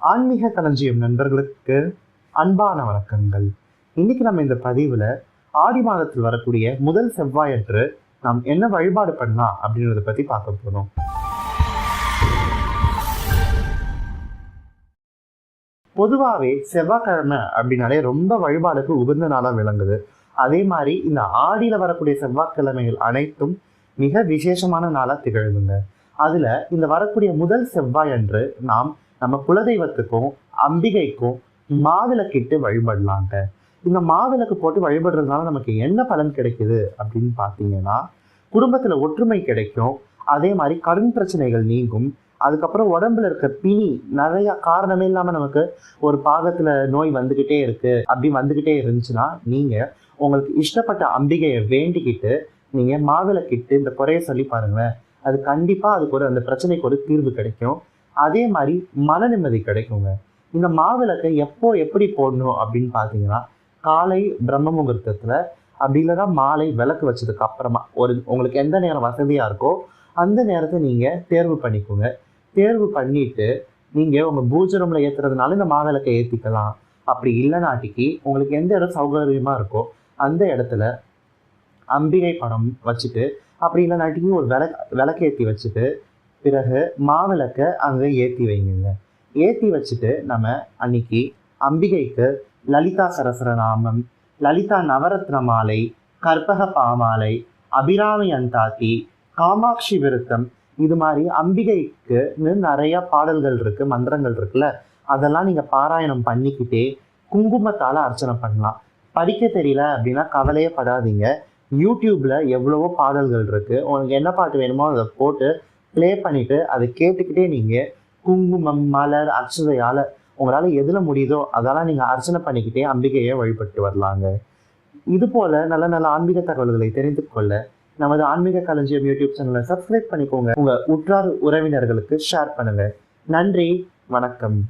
ஆன்மீக களஞ்சியம் நண்பர்களுக்கு அன்பான வணக்கங்கள். இன்னைக்கு நம்ம இந்த பதிவுல ஆடி மாதத்தில் வரக்கூடிய முதல் செவ்வாயன்று நாம் என்ன வழிபாடு பண்ணலாம் அப்படின்றத பத்தி பார்க்க போறோம். பொதுவாகவே செவ்வாய்க்கிழமை அப்படின்னாலே ரொம்ப வழிபாடுக்கு உகந்த நாளாக விளங்குது. அதே மாதிரி இந்த ஆடியில வரக்கூடிய செவ்வாய்க்கிழமைகள் அனைத்தும் மிக விசேஷமான நாளாக திகழுதுங்க. அதுல இந்த வரக்கூடிய முதல் செவ்வாய் அன்று நாம் நம்ம குலதெய்வத்துக்கும் அம்பிகைக்கும் மாவிளக்கிட்டு வழிபடலாங்க. இந்த மாவிளக்கு போட்டு வழிபடுறதுனால நமக்கு என்ன பலன் கிடைக்குது அப்படின்னு பார்த்தீங்கன்னா குடும்பத்தில் ஒற்றுமை கிடைக்கும். அதே மாதிரி கடன் பிரச்சனைகள் நீங்கும். அதுக்கப்புறம் உடம்புல இருக்க பிணி நிறைய காரணமே இல்லாமல் நமக்கு ஒரு பாகத்தில் நோய் வந்துக்கிட்டே இருக்கு. அப்படி வந்துக்கிட்டே இருந்துச்சுன்னா நீங்கள் உங்களுக்கு இஷ்டப்பட்ட அம்பிகையை வேண்டிக்கிட்டு நீங்கள் மாவிளக்கிட்டு இந்த குறைய சொல்லி பாருங்களேன். அது கண்டிப்பாக அதுக்கு ஒரு அந்த பிரச்சனைக்கு ஒரு தீர்வு கிடைக்கும். அதே மாதிரி மன நிம்மதி கிடைக்குங்க. இந்த மாவிளக்கை எப்போ எப்படி போடணும் அப்படின்னு பார்த்தீங்கன்னா காலை பிரம்ம முகூர்த்தத்தில் அப்படி இல்லைனா மாலை விளக்கு வச்சதுக்கு அப்புறமா ஒரு உங்களுக்கு எந்த நேரம் வசதியாக இருக்கோ அந்த நேரத்தை நீங்கள் தேர்வு பண்ணிக்கோங்க. தேர்வு பண்ணிட்டு நீங்கள் உங்கள் பூஜை ரூமில் ஏத்துறதுனால இந்த மாவிளக்கை ஏற்றிக்கலாம் அப்படி இல்லைனாட்டிக்கு உங்களுக்கு எந்த இடம் சௌகரியமாக இருக்கோ அந்த இடத்துல அம்பிகை படம் வச்சுட்டு அப்படி இல்லைனாட்டிக்கு ஒரு விளக்கு விளக்கேற்றி வச்சுட்டு பிறகு மாவிளக்கை அங்கே ஏற்றி வைங்க ஏற்றி வச்சுட்டு நம்ம அன்னைக்கு அம்பிகைக்கு லலிதா சரஸ்வர நாமம் லலிதா நவரத்ன மாலை கற்பக பாமாலை அபிராமி அந்தாத்தி காமாட்சி விருத்தம் இது மாதிரி அம்பிகைக்கு நிறைய பாடல்கள் இருக்கு மந்திரங்கள் இருக்குல்ல. அதெல்லாம் நீங்க பாராயணம் பண்ணிக்கிட்டே குங்குமத்தால அர்ச்சனை பண்ணலாம். படிக்க தெரியல அப்படின்னா கவலையே படாதீங்க. யூடியூப்ல எவ்வளவோ பாடல்கள் இருக்கு. உங்களுக்கு என்ன பாட்டு வேணுமோ அதை போட்டு ப்ளே பண்ணிட்டு அதை கேட்டுக்கிட்டே நீங்க குங்குமம் மலர் அர்ச்சதையால உங்களால எதுல முடியுதோ அதெல்லாம் நீங்க அர்ச்சனை பண்ணிக்கிட்டே அம்பிகையை வழிபட்டு வரலாங்க. இது போல நல்ல நல்ல ஆன்மீக தகவல்களை தெரிந்து கொள்ள நமது ஆன்மீக களஞ்சியம் யூடியூப் சேனலை சப்ஸ்கிரைப் பண்ணிக்கோங்க. உங்க உற்றார் உறவினர்களுக்கு ஷேர் பண்ணுங்க. நன்றி வணக்கம்.